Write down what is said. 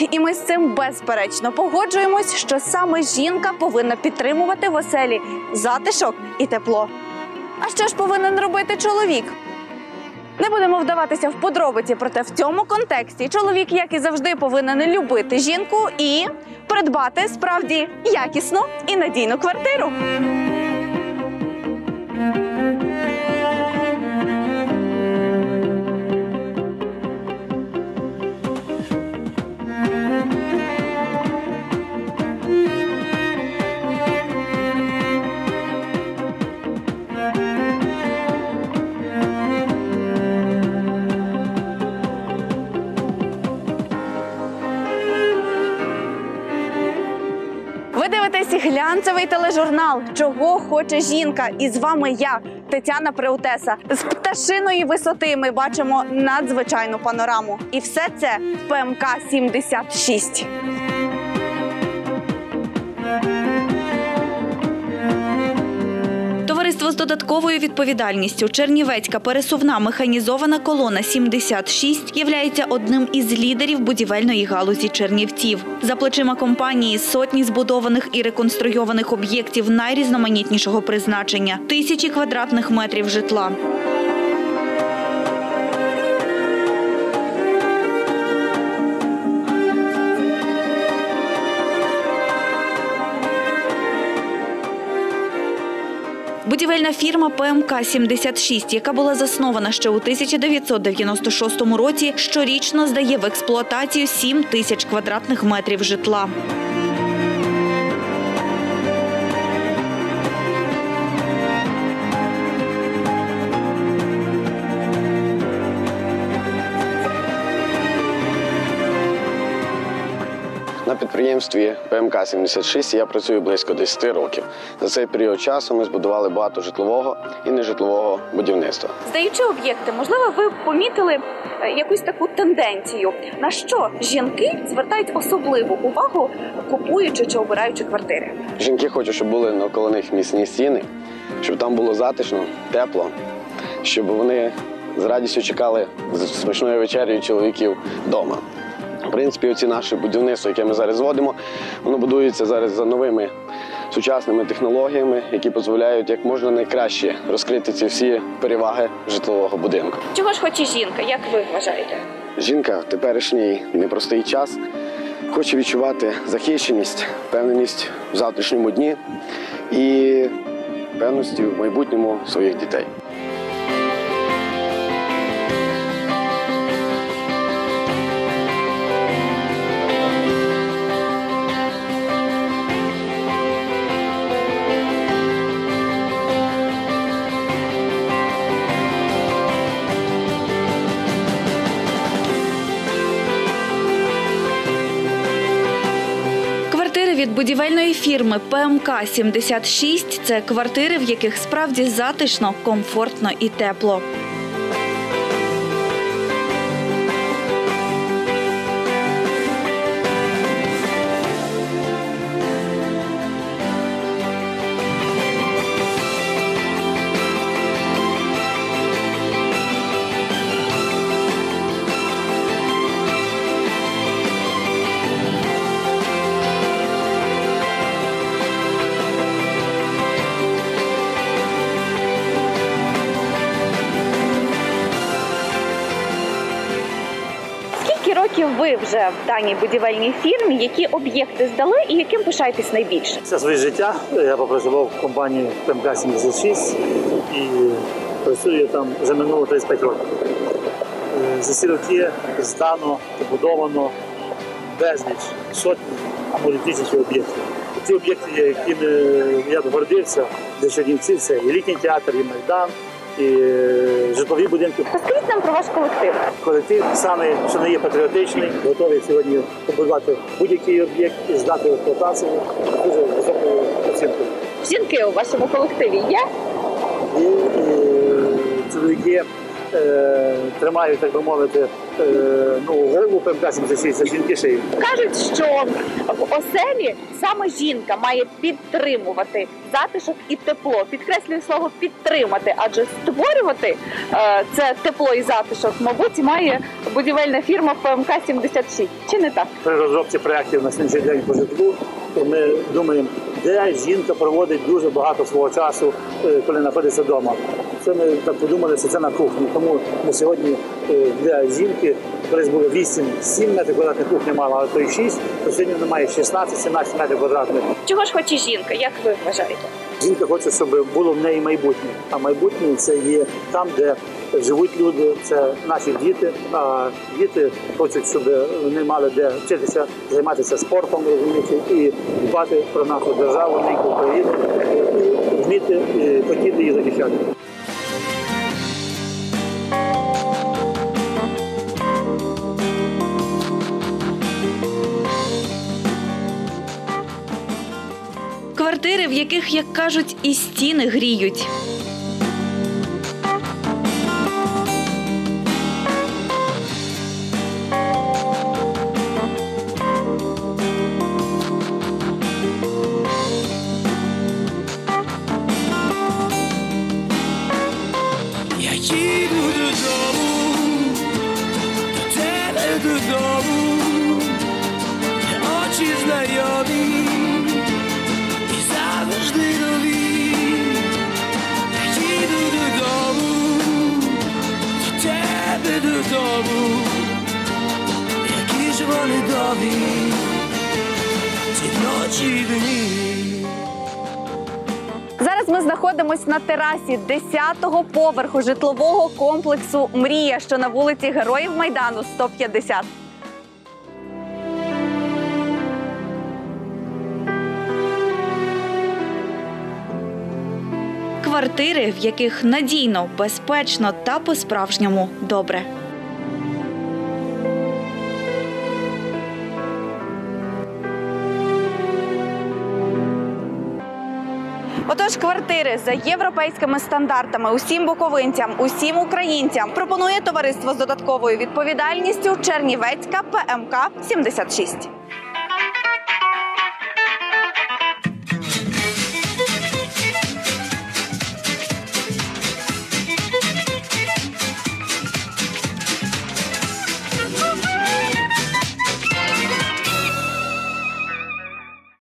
говорять, і ми з цим безперечно погоджуємось, що саме жінка повинна підтримувати в оселі затишок і тепло. А що ж повинен робити чоловік? Не будемо вдаватися в подробиці, проте в цьому контексті чоловік, як і завжди, повинен любити жінку і придбати справді якісну і надійну квартиру. Глянцевий тележурнал Чого хоче жінка? І з вами я, Тетяна Преутеса. З пташиної висоти ми бачимо надзвичайну панораму. І все це ПМК 76. Товариство з додатковою відповідальністю Чернівецька пересувна механізована колона 76 являється одним із лідерів будівельної галузі Чернівців. За плечима компанії сотні збудованих і реконструйованих об'єктів найрізноманітнішого призначення, тисячі квадратних метрів житла. Будівельна фірма ПМК 76 яка була заснована ще у 1996 році, щорічно здає в експлуатацію 7 тисяч квадратних метрів житла. Підприємстві ПМК 76 я працюю близько 10 років. За цей період часу ми збудували багато житлового і нежитлового будівництва. Здаючи об'єкти, можливо, ви помітили е, якусь таку тенденцію, на що жінки звертають особливу увагу, купуючи чи обираючи квартири. Жінки хочуть, щоб були навколо них міцні стіни, щоб там було затишно, тепло, щоб вони з радістю чекали з смачною вечерею чоловіків вдома. В принципі, оці наше будівництво, яке ми зараз зводимо, воно будується зараз за новими сучасними технологіями, які дозволяють як можна найкраще розкрити ці всі переваги житлового будинку. Чого ж хоче жінка? Як ви вважаєте? Жінка в теперішній непростий час хоче відчувати захищеність, впевненість в завтрашньому дні і певності в майбутньому своїх дітей. Будівельної фірми ПМК 76 – це квартири, в яких справді затишно, комфортно і тепло. Скільки ви вже в даній будівельній фірмі? Які об'єкти здали і яким пишаєтесь найбільше? Все своє життя я попрацював в компанії ПМК 76 і працюю там вже минуло 35 років. Е, За ці роки здано, побудовано безліч сотні, а може тисячі об'єктів. Ці об'єкти, якими я гордився для Чернівців, це і літній театр, і Майдан, і е, житлові будинки. Розкажіть нам про ваш колектив. Колектив саме, що не є патріотичний, готовий сьогодні побудувати будь-який об'єкт і здати експлуатацію дуже високою оцінкою. Жінки у вашому колективі є? І, е, чоловіки е, тримають, так би мовити, ну, голову 76 жінки шиї. Кажуть, що в оселі саме жінка має підтримувати затишок і тепло. Підкреслюю слово підтримати, адже створювати е, це тепло і затишок, мабуть, має будівельна фірма ПМК 76 Чи не так? При розробці проєктів на сьогоднішній день по житлу то ми думаємо, де жінка проводить дуже багато свого часу, е, коли знаходиться вдома. Це ми так подумали, що це на кухні. Тому ми сьогодні е, для жінки, колись було 8-7 метрів квадратних кухня мала, а то й 6, то сьогодні немає 16-17 метрів квадратних. Чого ж хоче жінка? Як ви вважаєте? Жінка хоче, щоб було в неї майбутнє. А майбутнє це є там, де живуть люди, це наші діти. А діти хочуть, щоб вони мали де вчитися, займатися спортом, розумієте, і дбати про нашу державу, неньку Україну, вміти і хотіти її захищати. Квартири, в яких, як кажуть, і стіни гріють. Додому, які ж вони довгі, ці ночі дні. Зараз ми знаходимось на терасі 10-го поверху житлового комплексу Мрія, що на вулиці Героїв Майдану 150. Квартири, в яких надійно, безпечно та по-справжньому добре. Отож, квартири за європейськими стандартами усім буковинцям, усім українцям пропонує товариство з додатковою відповідальністю Чернівецька ПМК 76.